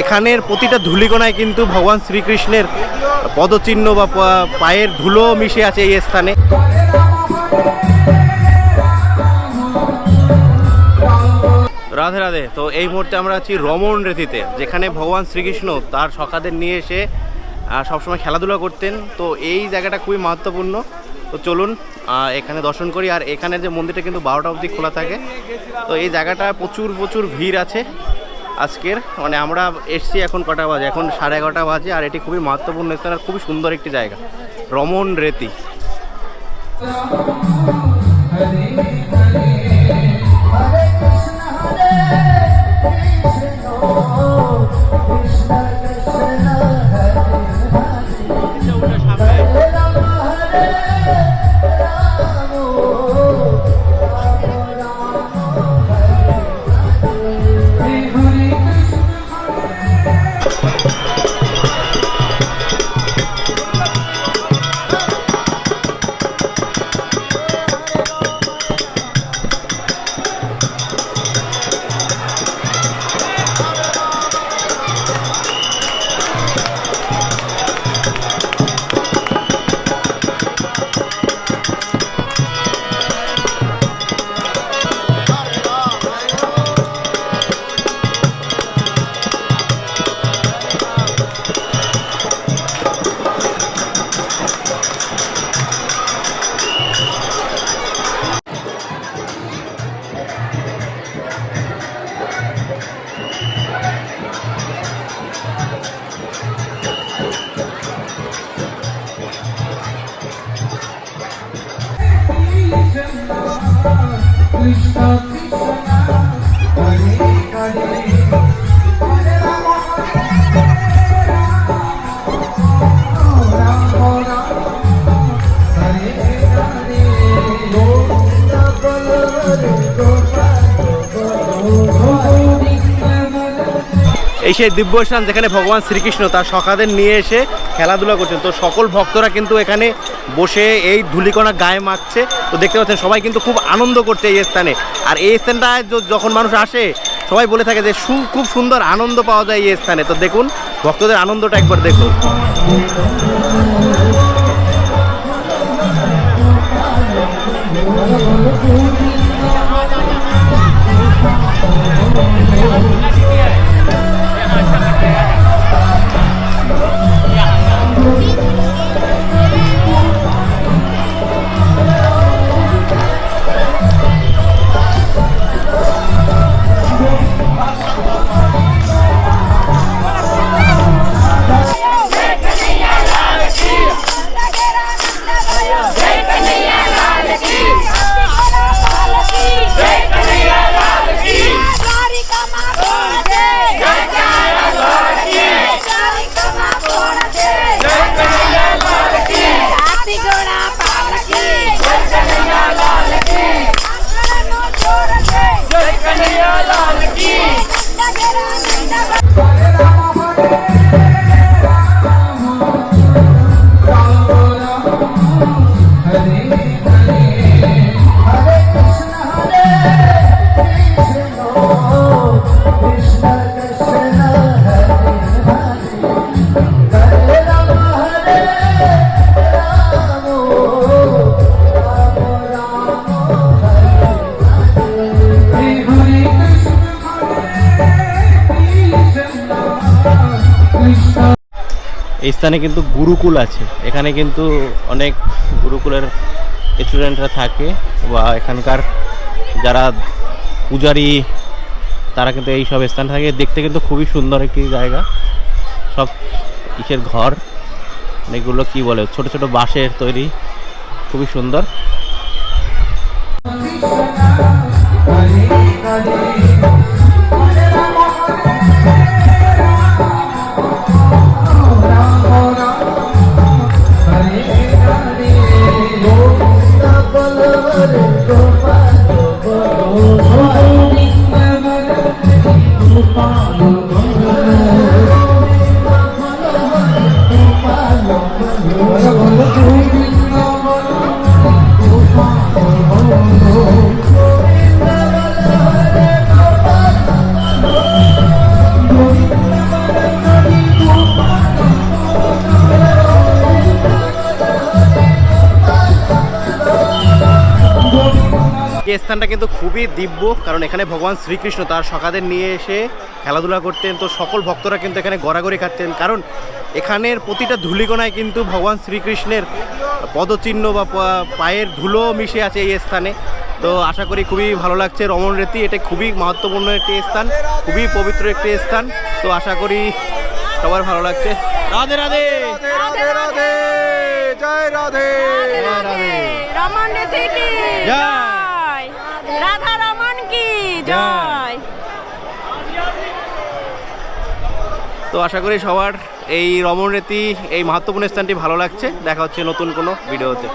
এখানের প্রতিটা ধূলিকণায় কিন্তু ভগবান শ্রীকৃষ্ণের পদচিহ্ন বা পায়ের ধুলো মিশে আছে এই স্থানে। রাধে রাধে, তো এই মুহূর্তে আমরা আছি রমণ রেতিতে, যেখানে ভগবান শ্রীকৃষ্ণ তার সখাদের নিয়ে এসে সবসময় খেলাধুলা করতেন। তো এই জায়গাটা খুবই মাহাত্মপূর্ণ তো চলুন এখানে দর্শন করি। আর এখানে যে মন্দিরটা কিন্তু বারোটা অবধি খোলা থাকে। তো এই জায়গাটা প্রচুর প্রচুর ভিড় আছে। আজকের। মানে আমরা এসছি এখন কটা বাজে? এখন সাড়ে এগারোটা বাজে আর এটি খুবই মাহাত্মপূর্ণ স্থান আর খুবই সুন্দর একটি জায়গা। রমন রেতি। কৃষ্ণ কৃষ্ণ হরে হরে এই সেই দিব্য স্থান যেখানে ভগবান শ্রীকৃষ্ণ তার সখাদের নিয়ে এসে খেলাধুলা করছেন। তো সকল ভক্তরা কিন্তু এখানে বসে এই ধুলিকণা গায়ে মাখছে। তো দেখতে পাচ্ছেন, সবাই কিন্তু খুব আনন্দ করছে এই স্থানে। আর এই স্থানটায় যখন মানুষ আসে, সবাই বলে থাকে যে সু খুব সুন্দর আনন্দ পাওয়া যায় এই স্থানে। তো দেখুন, ভক্তদের আনন্দটা একবার দেখুন। এই স্থানে কিন্তু গুরুকুল আছে। এখানে কিন্তু অনেক গুরুকুলের স্টুডেন্টরা থাকে বা এখানকার যারা পূজারি, তারা কিন্তু এই সব স্থান থাকে। দেখতে কিন্তু খুবই সুন্দর একটি জায়গা। সব কিসের ঘর। এগুলো কি বলে, ছোট ছোট বাঁশের তৈরি। খুবই সুন্দর। গোবিন্দ বলরে গোপাল স্থানটা কিন্তু খুবই দিব্য কারণ এখানে ভগবান শ্রীকৃষ্ণ তার সখাদের নিয়ে এসে খেলাধুলা করতেন। তো সকল ভক্তরা কিন্তু এখানে গড়াগড়ি খাচ্ছেন কারণ এখানের প্রতিটা ধূলিকণায় কিন্তু ভগবান শ্রীকৃষ্ণের পদচিহ্ন বা পায়ের ধুলো মিশে আছে এই স্থানে। তো আশা করি খুবই ভালো লাগছে। রমণ রীতি এটা খুবই মহত্বপূর্ণ একটি স্থান খুবই পবিত্র একটি স্থান। তো আশা করি সবার ভালো লাগছে। রাধে রাধে! রাধে রাধে! জয় রাধে! রাধে। রমন রীতি কি জয়। জয়। তো আশা করি সবার এই রমণ রীতি, এই মাহাত্মপূর্ণ স্থানটি ভালো লাগছে। দেখা হচ্ছে নতুন কোনো ভিডিওতে।